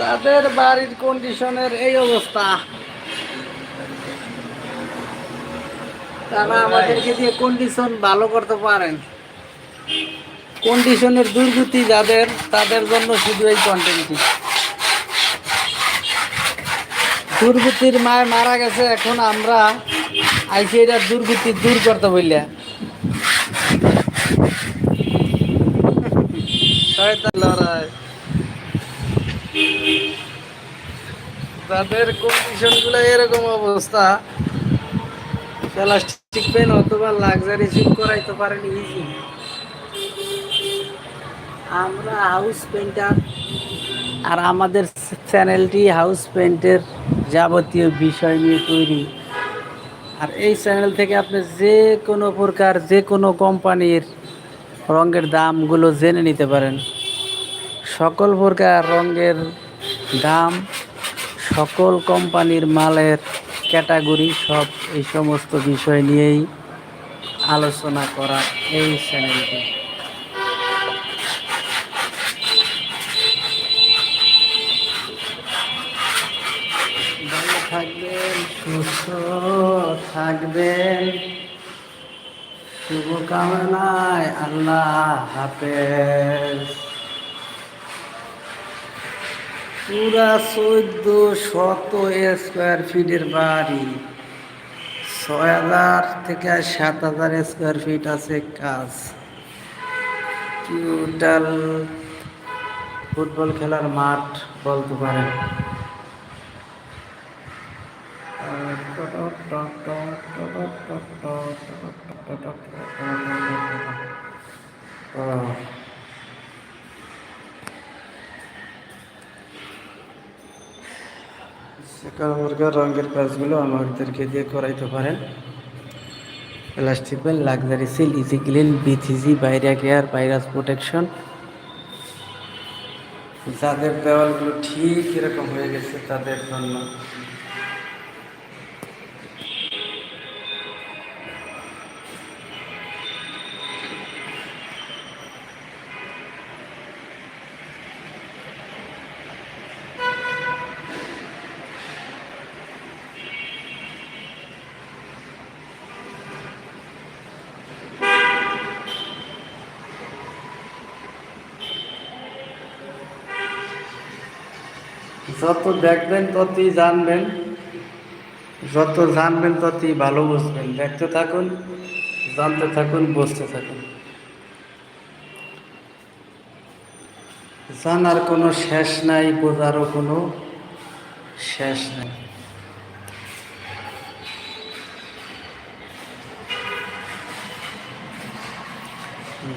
তাদের বাড়ির কন্ডিশনের এই অবস্থা। তারা আমাদেরকে দিয়ে কন্ডিশন ভালো করতে পারেন। কন্ডিশনের দুর্গতি যাদের, তাদের জন্য শুধু এই কন্টেন্টটি দুর্গতির মায় মারা গেছে, এখন আমরা আইসি এটা দুর্গতি দূর করতে বললে। লড়াই। তাদের কন্ডিশনগুলো এরকম অবস্থা। প্লাস্টিক পেন অথবা লাক্সারি সিট করাইতে পারেন ইজি আমরা হাউস পেন্টার আর আমাদের চ্যানেলটি হাউস পেন্টের যাবতীয় বিষয় নিয়ে তৈরি। আর এই চ্যানেল থেকে আপনি যে কোনো প্রকার, যে কোনো কোম্পানির রঙের দামগুলো জেনে নিতে পারেন। সকল প্রকার রঙের দাম সকল কোম্পানির মালের ক্যাটাগরি সব এই সমস্ত বিষয় নিয়েই আলোচনা করা এই চ্যানেলটি। থাকবেন, সুস্থ থাকবেন। শুভকামনায় আল্লাহ হাফেজ। পুরা চোদ্দ শত স্কোয়ার ফিটের বাড়ি। ছয় হাজার থেকে সাত হাজার স্কোয়ার ফিট আছে কাজ। টোটাল ফুটবল খেলার মাঠ বলতে পারেন। মুরগার রঙের কাজগুলো আমাদেরকে দিয়ে করাইতে পারেন। Plastic bell luxury seal easy clean বিথিজি বাইরা কেয়ার ভাইরাস প্রোটেকশন যাদের দেওয়ালগুলো ঠিক এরকম হয়ে গেছে তাদের জন্য যত দেখবেন, ততই জানবেন। যত জানবেন, ততই ভালো বুঝবেন। দেখতে থাকুন, জানতে থাকুন, বুঝতে থাকুন। জানার কোনো শেষ নাই, বোঝারও কোনো শেষ নাই।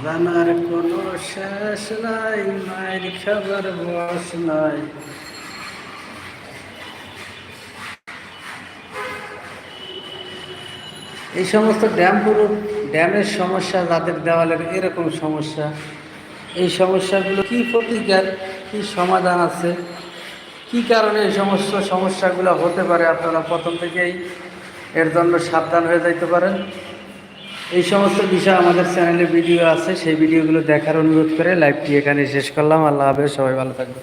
জানার কোনো শেষ নাই, মায়ের খাবার বস নাই। এই সমস্ত ড্যামগুলো ড্যামের সমস্যা যাদের দেওয়ালের এরকম সমস্যা। এই সমস্যাগুলো কি প্রতিকার, কি সমাধান আছে? কি কারণে এই সমস্ত সমস্যাগুলো হতে পারে? আপনারা প্রথম থেকেই এর জন্য সাবধান হয়ে যাইতে পারেন। এই সমস্ত বিষয় আমাদের চ্যানেলে ভিডিও আছে, সেই ভিডিওগুলো দেখার অনুরোধ করে লাইভটি এখানে শেষ করলাম। আল্লাহ হাফেজ, সবাই ভালো থাকবে